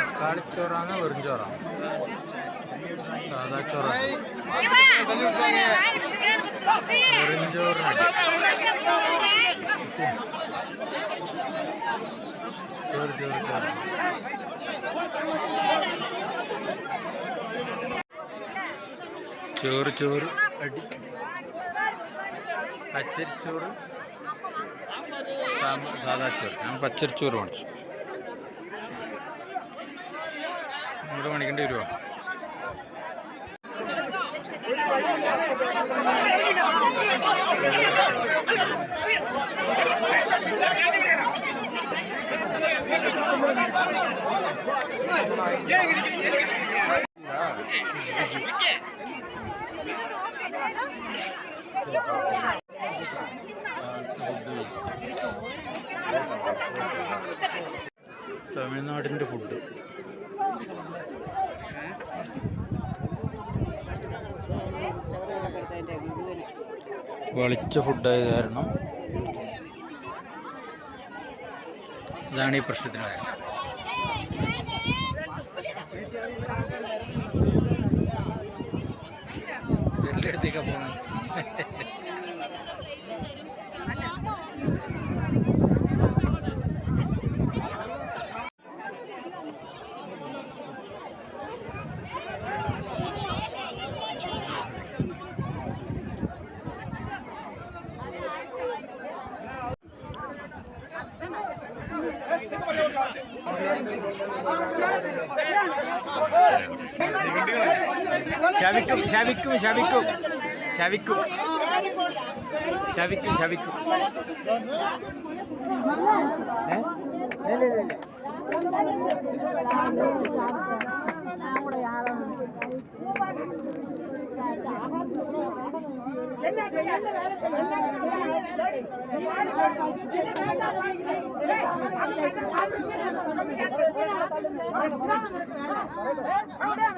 തക്കാളിച്ചോറാണ് വെറും ചോറാണ് സാധാ ചോറാണ്. വെറും ചോറിന് ചോറ് ചോറ്. അടി. പച്ചരിച്ചോറ് സാമ്പാ- സാദാ ചോറ് ഞാൻ പച്ചരിച്ചോറ് മേടിച്ചു ഇവിടെ മേടിക്കേണ്ടി വരുമോ തമിഴ്നാടിന്റെ ഫുഡ് വെളിച്ച ഫുഡായ കാരണം ഇതാണ് ഈ പ്രശ്നത്തിന് കാരണം. എല്ലായിടത്തേക്കാണ് പോകുന്നത് ஷவிக்கும் ஷவிக்கும் ஷவிக்கும் ஷவிக்கும் ஷவிக்கும் ஷவிக்கும்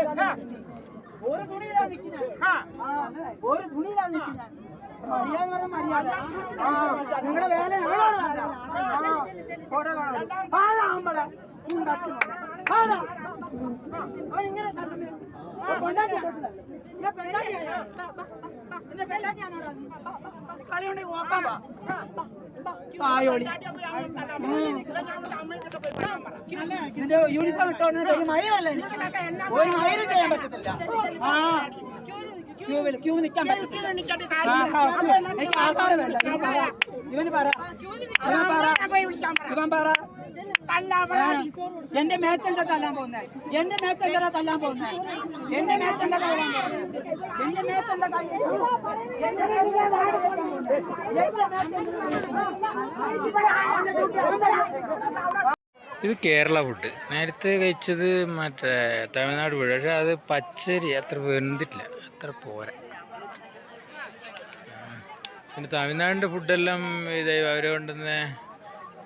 என்ன ഒരു തുണിയിലാ നിൽക്കുന്നത് ഒരു തുണിയിലാ നിൽക്കുന്നത് മര്യാദ എന്ന് പറഞ്ഞാൽ മര്യാദ ആ നിങ്ങളുടെ വേല ഞങ്ങളോട് പാലാമ്പള പാലാ നിന്റെ യൂണിഫോം ഇട്ടോണ്ട് ഒരു എനിക്ക് ഒരു മയിലും ചെയ്യാൻ പറ്റത്തില്ല. ആ. ക്യൂവിൽ ക്യൂ നിൽക്കാൻ പറ്റത്തില്ല. എനിക്ക് വേണ്ട. ഇവന് പറ. ഇവൻ പറ. ഇവൻ പറ. എന്റെ മേത്തന്റെ തല്ലാൻ പോകുന്നത് എന്റെ മേത്തന്റെ തല്ലാൻ പോകുന്നത് എന്റെ മേത്തന്റെ തല്ലാൻ പോകുന്നത് ഇത് കേരള ഫുഡ്. നേരത്തെ കഴിച്ചത് മറ്റേ തമിഴ്നാട് ഫുഡ്. പക്ഷെ അത് പച്ചരി അത്ര വെന്തിട്ടില്ല. അത്ര പോരാ. പിന്നെ തമിഴ്നാടിന്റെ ഫുഡെല്ലാം ഇത് അവരെ കൊണ്ടുവന്ന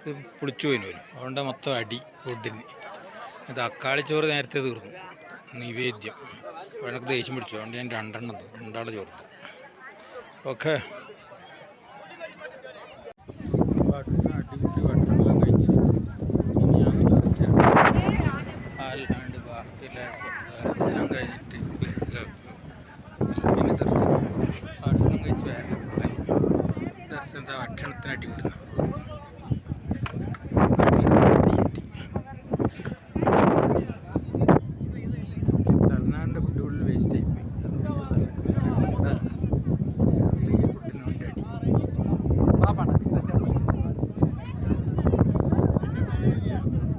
ഇത് പുളിച്ചു പോയിന് വരും. അതുകൊണ്ട് മൊത്തം അടി ഫുഡിന് തക്കാളി ചോറ് നേരത്തെ തീർന്നു. നിവേദ്യം. എനിക്ക് ദേഷ്യം പിടിച്ചു. അതുകൊണ്ട് ഞാൻ രണ്ടെണ്ണം രണ്ടാളെ ചോർത്ത് ഓക്കെ. ഭക്ഷണത്തിന് അടിപൊളി.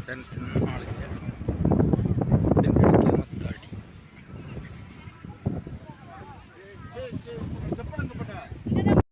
ஸ்ட்ரென்த்னு நாலேஜ்